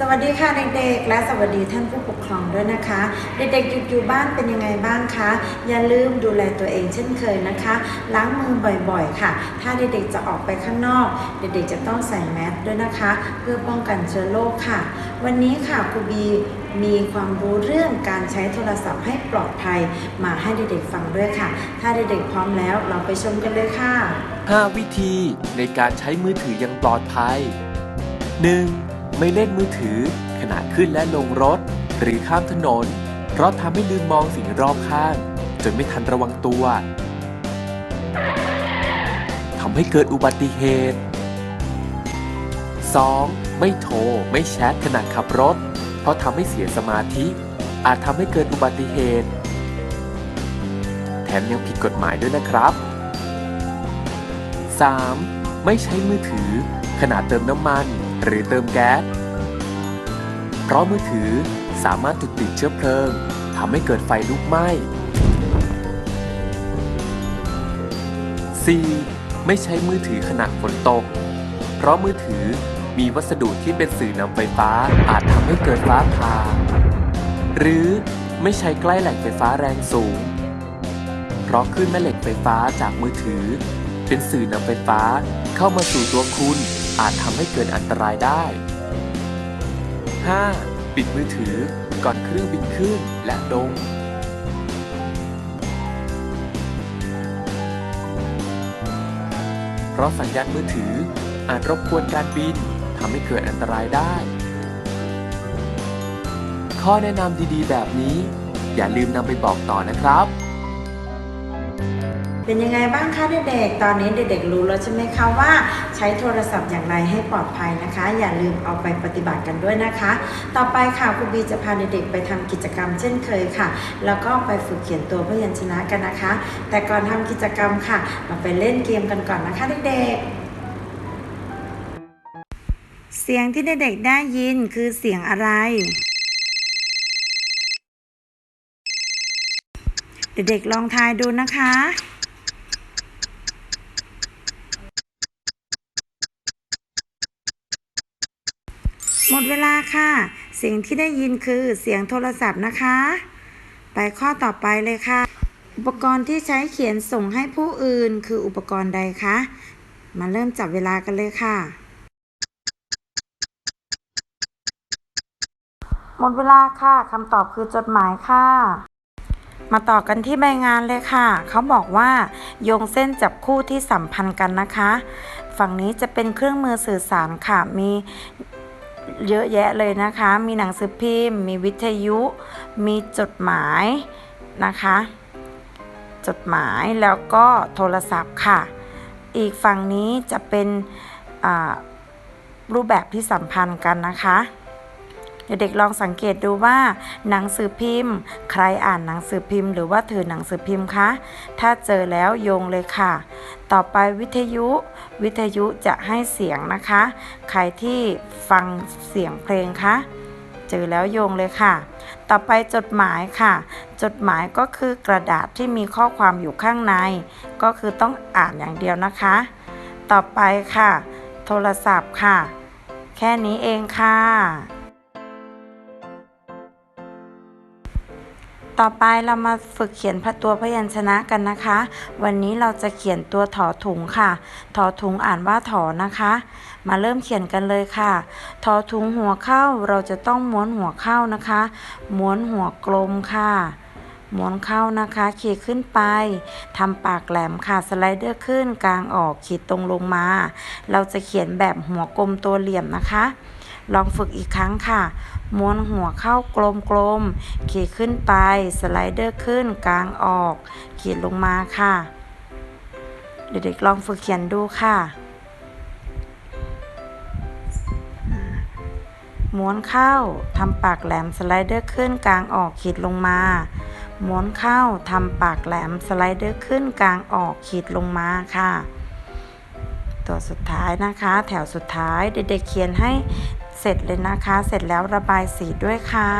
สวัสดีค่ะเด็กๆ และสวัสดีท่านผู้ปกครองด้วยนะคะ เด็กๆหยุดอยู่บ้านเป็นยังไงบ้างคะอย่าลืมดูแลตัวเองเช่นเคยนะคะ ล้างมือบ่อยๆ ค่ะ ถ้าเด็กๆจะออกไปข้างนอก เด็กๆจะต้องใส่แมสด้วยนะคะ เพื่อป้องกันเชื้อโรคค่ะ วันนี้ค่ะครูบีมีความรู้เรื่องการใช้โทรศัพท์ให้ปลอดภัยมาให้เด็กๆฟังด้วยค่ะ ถ้าเด็กๆพร้อมแล้วเราไปชมกันเลยค่ะ 5 วิธีในการใช้มือถืออยังปลอดภัย 1. ไม่เล่นมือถือ ขณะขึ้นและลงรถ หรือข้ามถนน เพราะทำให้ลืมมองสิ่งรอบข้าง จนไม่ทันระวังตัวทำให้เกิดอุบัติเหตุ 2. ไม่โทร ไม่แชทขณะขับรถ เพราะทำให้เสียสมาธิ อาจทำให้เกิดอุบัติเหตุ แถมยังผิดกฎหมายด้วยนะครับ 3. ไม่ใช้มือถือ ขณะเติมน้ำมัน หรือเติมแก๊ส เพราะมือถือสามารถจุดติดเชื้อเพลิงทำให้เกิดไฟลุกไหม้ 4. ไม่ใช้มือถือขณะฝนตก เพราะมือถือมีวัสดุที่เป็นสื่อนำไฟฟ้าอาจทำให้เกิดฟ้าผ่า หรือไม่ใช้ใกล้แหล่งไฟฟ้าแรงสูง เพราะคลื่นแม่เหล็กไฟฟ้าจากมือถือ เป็นสื่อนำไฟฟ้าเข้ามาสู่ตัวคุณ อาจทำให้เกิดอันตรายได้ 5. ปิดมือถือก่อนเครื่องบินขึ้นและลง เพราะสัญญาณมือถืออาจรบกวนการบินทำให้เกิดอันตรายได้ ข้อแนะนำดีๆ แบบนี้ อย่าลืมนำไปบอกต่อนะครับ เป็นยังไงบ้างคะเด็กๆ ตอนนี้เด็กๆ รู้แล้วใช่ไหมคะว่าใช้โทรศัพท์อย่างไรให้ปลอดภัยนะคะ อย่าลืมเอาไปปฏิบัติกันด้วยนะคะ ต่อไปค่ะครูบีจะพาเด็กๆ ไปทำกิจกรรมเช่นเคยค่ะ แล้วก็ไปฝึกเขียนตัวพยัญชนะกันนะคะ แต่ก่อนทำกิจกรรมค่ะ เราไปเล่นเกมกันก่อนนะคะเด็กๆเสียงที่เด็กๆได้ยินคือเสียงอะไร เด็กๆลองทายดูนะคะ หมดเวลาค่ะสียงที่ได้ยินคือเสียงโทรศัพท์นะคะ ไปข้อต่อไปเลยค่ะ อุปกรณ์ที่ใช้เขียนส่งให้ผู้อื่นคืออุปกรณ์ใดคะ มาเริ่มจับเวลากันเลยค่ะ หมดเวลาค่ะคำตอบคือจดหมายค่ะ มาต่อกันที่ใบงานเลยค่ะ เขาบอกว่า โยงเส้นจับคู่ที่สัมพันธ์กันนะคะ ฝั่งนี้จะเป็นเครื่องมือสื่อสารค่ะ มี เยอะแยะเลยนะคะ มีหนังสือพิมพ์ มีวิทยุ มีจดหมายนะคะ จดหมายแล้วก็โทรศัพท์ค่ะ อีกฝั่งนี้จะเป็นรูปแบบที่สัมพันธ์กันนะคะ เด็กๆลองสังเกตดูว่า หนังสือพิมพ์ ใครอ่านหนังสือพิมพ์ หรือว่าถือหนังสือพิมพ์คะ ถ้าเจอแล้วโยงเลยค่ะ ต่อไปวิทยุ วิทยุจะให้เสียงนะคะ ใครที่ฟังเสียงเพลงคะเจอแล้วโยงเลยค่ะ ต่อไปจดหมายค่ะ จดหมายก็คือกระดาษที่มีข้อความอยู่ข้างใน ก็คือต้องอ่านอย่างเดียวนะคะ ต่อไปค่ะ โทรศัพท์ค่ะ แค่นี้เองค่ะ ต่อไปเรามาฝึกเขียนพตัวพยัญชนะกันนะคะ วันนี้เราจะเขียนตัวถอถุงค่ะ ถอถุงอ่านว่าถอนะคะ มาเริ่มเขียนกันเลยค่ะ ถอถุงหัวเข้าเราจะต้องม้วนหัวเข้านะคะ ม้วนหัวกลมค่ะ ม้วนเข้านะคะขีดขึ้นไปทำปากแหลมค่ะสไลเดอร์ขึ้นกลางออกขีดตรงลงมา เราจะเขียนแบบหัวกลมตัวเหลี่ยมนะคะ ลองฝึกอีกครั้งค่ะ ม้วนหัวเข้ากลมๆ ขีดขึ้นไป สไลเดอร์ขึ้น กลางออก ขีดลงมาค่ะ เด็กๆลองฝึกเขียนดูค่ะ ม้วนเข้าทำปากแหลมสไลเดอร์ขึ้น กลางออก ขีดลงมา ม้วนเข้าทำปากแหลมสไลเดอร์ขึ้น กลางออก ขีดลงมาค่ะตัวสุดท้ายนะคะ แถวสุดท้ายเด็กๆเขียนให้ เสร็จเลยนะคะ เสร็จแล้วระบายสีด้วยค่ะ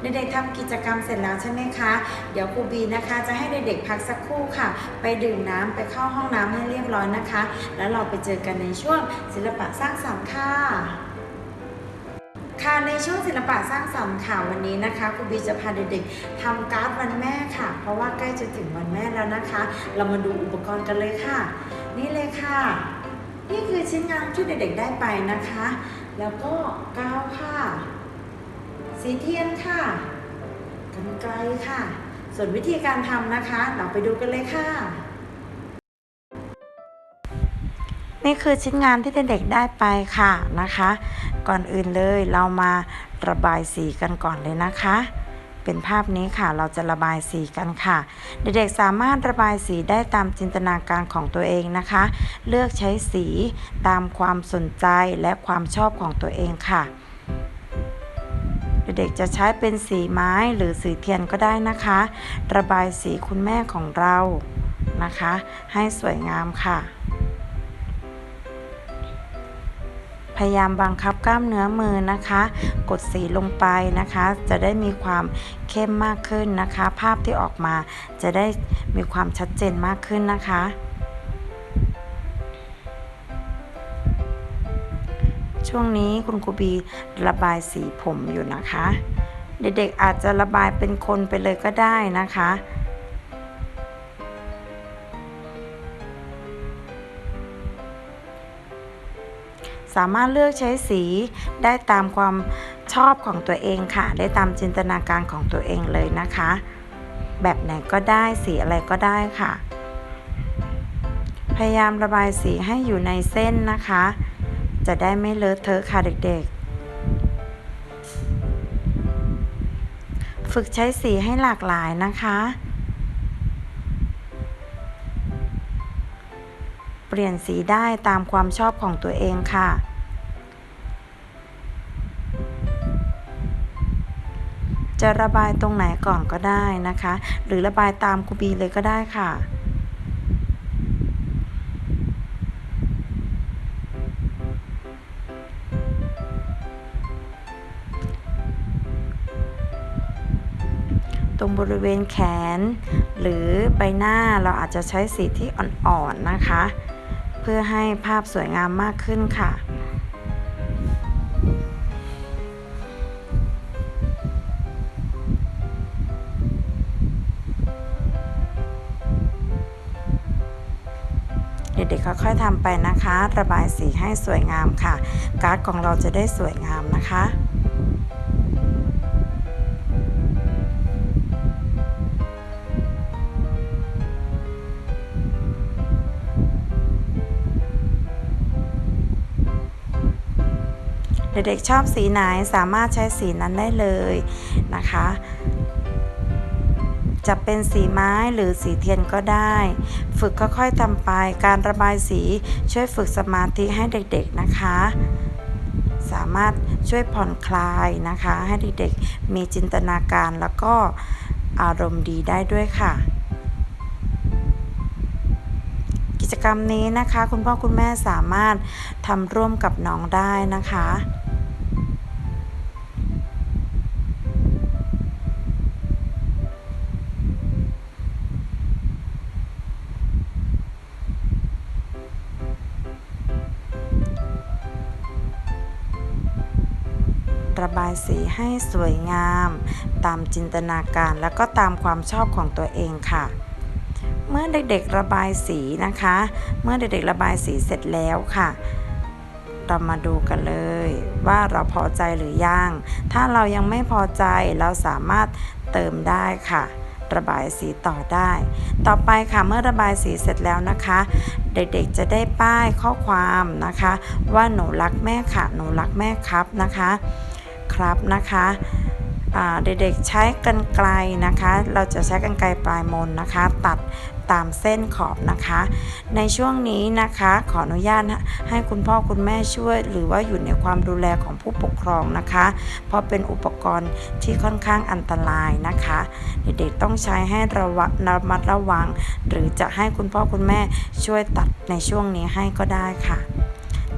เด็กๆทำกิจกรรมเสร็จแล้วใช่ไหมคะ เดี๋ยวครูบีนะคะ จะให้เด็กๆพักสักครู่ค่ะ ไปดื่มน้ำไปเข้าห้องน้ำให้เรียบร้อยนะคะ แล้วเราไปเจอกันในช่วงศิลปะสร้างสรรค์ค่ะค่ะในช่วงศิลปะสร้างสรรค์ค่ะวันนี้นะคะครูบีจะพาเด็กๆทำการ์ดวันแม่ค่ะ เพราะว่าใกล้จะถึงวันแม่แล้วนะคะ เรามาดูอุปกรณ์กันเลยค่ะ นี่เลยค่ะ ชิ้นงานที่เด็กๆได้ไปนะคะ แล้วก็กาวค่ะ สีเทียนค่ะกันไกลค่ะ ส่วนวิธีการทำนะคะ เราไปดูกันเลยค่ะ นี่คือชิ้นงานที่เด็กๆได้ไปค่ะนะคะ ก่อนอื่นเลยเรามาระบายสีกันก่อนเลยนะคะ เป็นภาพนี้ค่ะ เราจะระบายสีกันค่ะ เด็กๆสามารถระบายสีได้ตามจินตนาการของตัวเองนะคะ เลือกใช้สีตามความสนใจและความชอบของตัวเองค่ะ เด็กๆจะใช้เป็นสีไม้หรือสีเทียนก็ได้นะคะ ระบายสีคุณแม่ของเรานะคะ ให้สวยงามค่ะ พยายามบังคับกล้ามเนื้อมือนะคะ กดสีลงไปนะคะ จะได้มีความเข้มมากขึ้นนะคะ ภาพที่ออกมาจะได้มีความชัดเจนมากขึ้นนะคะช่วงนี้คุณครูบีระบายสีผมอยู่นะคะ เด็กๆอาจจะระบายเป็นคนไปเลยก็ได้นะคะ สามารถเลือกใช้สีได้ตามความชอบของตัวเองค่ะ ได้ตามจินตนาการของตัวเองเลยนะคะ แบบไหนก็ได้สีอะไรก็ได้ค่ะ พยายามระบายสีให้อยู่ในเส้นนะคะ จะได้ไม่เลอะเทอะค่ะเด็กๆ ฝึกใช้สีให้หลากหลายนะคะ ลี่ยนสีได้ตามความชอบของตัวเองค่ะ จะระบายตรงไหนก่อนก็ได้นะคะ หรือระบายตามครูบีเลยก็ได้ค่ะตรงบริเวณแขน หรือใบหน้าเราอาจจะใช้สีที่อ่อนๆนะคะ พื่อให้ภาพสวยงามมากขึ้นค่ะ เด็กๆค่อยๆทำไปนะคะ ระบายสีให้สวยงามค่ะ การ์ดของเราจะได้สวยงามนะคะ เด็กๆชอบสีไหนสามารถใช้สีนั้นได้เลยนะคะ จะเป็นสีไม้หรือสีเทียนก็ได้ ฝึกค่อยๆทำไป การระบายสีช่วยฝึกสมาธิให้เด็กๆนะคะ สามารถช่วยผ่อนคลายนะคะ ให้เด็กๆมีจินตนาการแล้วก็อารมณ์ดีได้ด้วยค่ะกิจกรรมนี้นะคะ คุณพ่อคุณแม่สามารถทำร่วมกับน้องได้นะคะ บายสีให้สวยงาม ตามจินตนาการแล้วก็ตามความชอบของตัวเองค่ะ เมื่อเด็กๆระบายสีนะคะ เมื่อเด็กๆระบายสีเสร็จแล้วค่ะเรามาดูกันเลยว่าเราพอใจหรือยัง ถ้าเรายังไม่พอใจเราสามารถเติมได้ค่ะ ระบายสีต่อได้ ต่อไปค่ะเมื่อระบายสีเสร็จแล้วนะคะ เด็กๆจะได้ป้ายข้อความนะคะ ว่าหนูรักแม่ค่ะ หนูรักแม่ครับนะคะ ครับนะคะเด็กๆใช้กันไกลนะคะ เราจะใช้กันไกลปลายมนนะคะ ตัดตามเส้นขอบนะคะ ในช่วงนี้นะคะขออนุญาตให้คุณพ่อคุณแม่ช่วย หรือว่าอยู่ในความดูแลของผู้ปกครองนะคะ เพราะเป็นอุปกรณ์ที่ค่อนข้างอันตรายนะคะ เด็กๆต้องใช้ให้ระวังระมัดระวัง หรือจะให้คุณพ่อคุณแม่ช่วยตัดในช่วงนี้ให้ก็ได้ค่ะ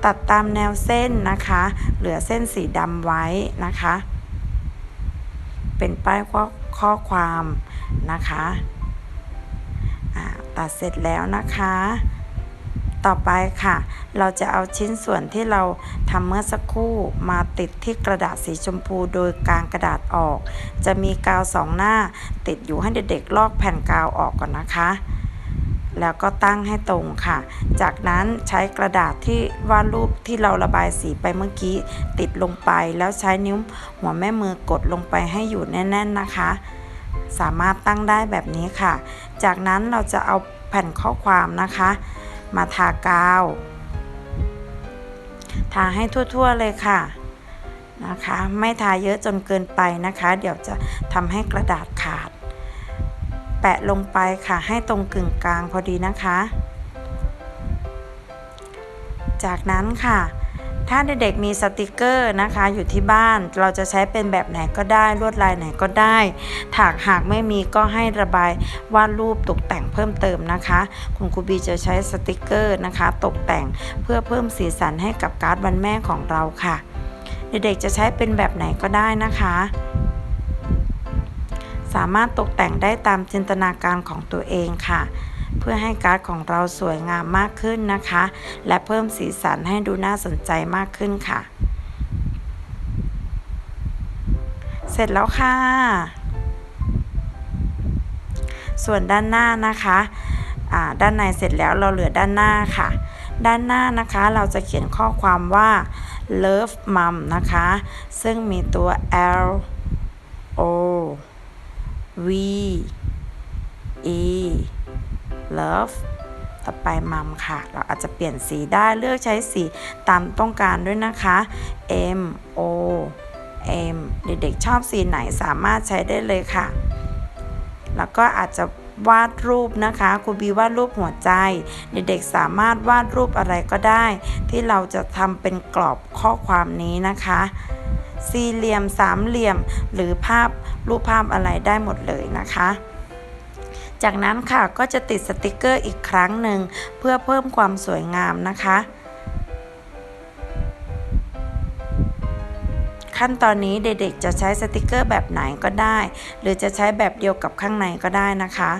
ตัดตามแนวเส้นนะคะ เหลือเส้นสีดำไว้นะคะ เป็นป้ายข้อข้อความนะคะตัดเสร็จแล้วนะคะ ต่อไปค่ะ เราจะเอาชิ้นส่วนที่เราทำเมื่อสักครู่มาติดที่กระดาษสีชมพูโดยกางกระดาษออก จะมีกาวสองหน้าติดอยู่ให้เด็กๆลอกแผ่นกาวออกก่อนนะคะ แล้วก็ตั้งให้ตรงค่ะ จากนั้นใช้กระดาษที่วาดรูปที่เราระบายสีไปเมื่อกี้ ติดลงไปแล้วใช้นิ้วหัวแม่มือกดลงไปให้อยู่แน่น ๆนะคะ สามารถตั้งได้แบบนี้ค่ะ จากนั้นเราจะเอาแผ่นข้อความนะคะ มาทากาว ทาให้ทั่วๆเลยค่ะนะคะ ไม่ทาเยอะจนเกินไปนะคะ เดี๋ยวจะทำให้กระดาษขาด แปะลงไปค่ะให้ตรงกึ่งกลางพอดีนะคะ จากนั้นค่ะ ถ้าเด็กๆมีสติกเกอร์นะคะ อยู่ที่บ้านเราจะใช้เป็นแบบไหนก็ได้ลวดลายไหนก็ได้ถากหากไม่มีก็ให้ระบายวาดรูปตกแต่งเพิ่มเติมนะคะ คุณครูบีจะใช้สติกเกอร์นะคะ ตกแต่งเพื่อเพิ่มสีสันให้กับการ์ดวันแม่ของเราค่ะ เด็กๆจะใช้เป็นแบบไหนก็ได้นะคะ สามารถตกแต่งได้ตามจินตนาการของตัวเองค่ะ เพื่อให้การ์ดของเราสวยงามมากขึ้นนะคะ และเพิ่มสีสันให้ดูน่าสนใจมากขึ้นค่ะ เสร็จแล้วค่ะ ส่วนด้านหน้านะคะด้านในเสร็จแล้วเราเหลือด้านหน้าค่ะ ด้านหน้านะคะเราจะเขียนข้อความว่า love mom นะคะ ซึ่งมีตัว L O V E love ต่อไปมัมค่ะ เราอาจจะเปลี่ยนสีได้เลือกใช้สีตามต้องการด้วยนะคะ M O M เด็กๆชอบสีไหนสามารถใช้ได้เลยค่ะ แล้วก็อาจจะวาดรูปนะคะครูบีวาดรูปหัวใจ เด็กๆสามารถวาดรูปอะไรก็ได้ ที่เราจะทำเป็นกรอบข้อความนี้นะคะ สี่เหลี่ยมสามเหลี่ยม หรือภาพรูปภาพอะไรได้หมดเลยนะคะ จากนั้นค่ะก็จะติดสติกเกอร์อีกครั้งหนึ่งเพื่อเพิ่มความสวยงามนะคะ ขั้นตอนนี้เด็กๆจะใช้สติกเกอร์แบบไหนก็ได้ หรือจะใช้แบบเดียวกับข้างในก็ได้นะคะ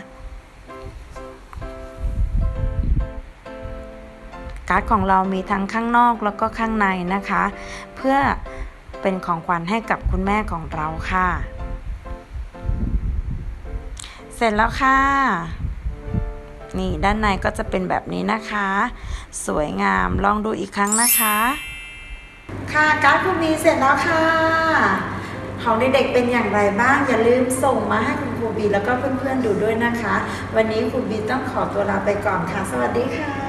การ์ดของเรามีทั้งข้างนอกแล้วก็ข้างในนะคะ เพื่อ เป็นของขวัญให้กับคุณแม่ของเราค่ะ เสร็จแล้วค่ะ นี่ด้านในก็จะเป็นแบบนี้นะคะ สวยงามลองดูอีกครั้งนะคะ ค่ะการ์ดคุณมีเสร็จแล้วค่ะของเด็กๆเป็นอย่างไรบ้าง อย่าลืมส่งมาให้คุณครูบีแล้วก็เพื่อนๆดูด้วยนะคะ วันนี้ครูบีต้องขอตัวลาไปก่อนค่ะ สวัสดีค่ะ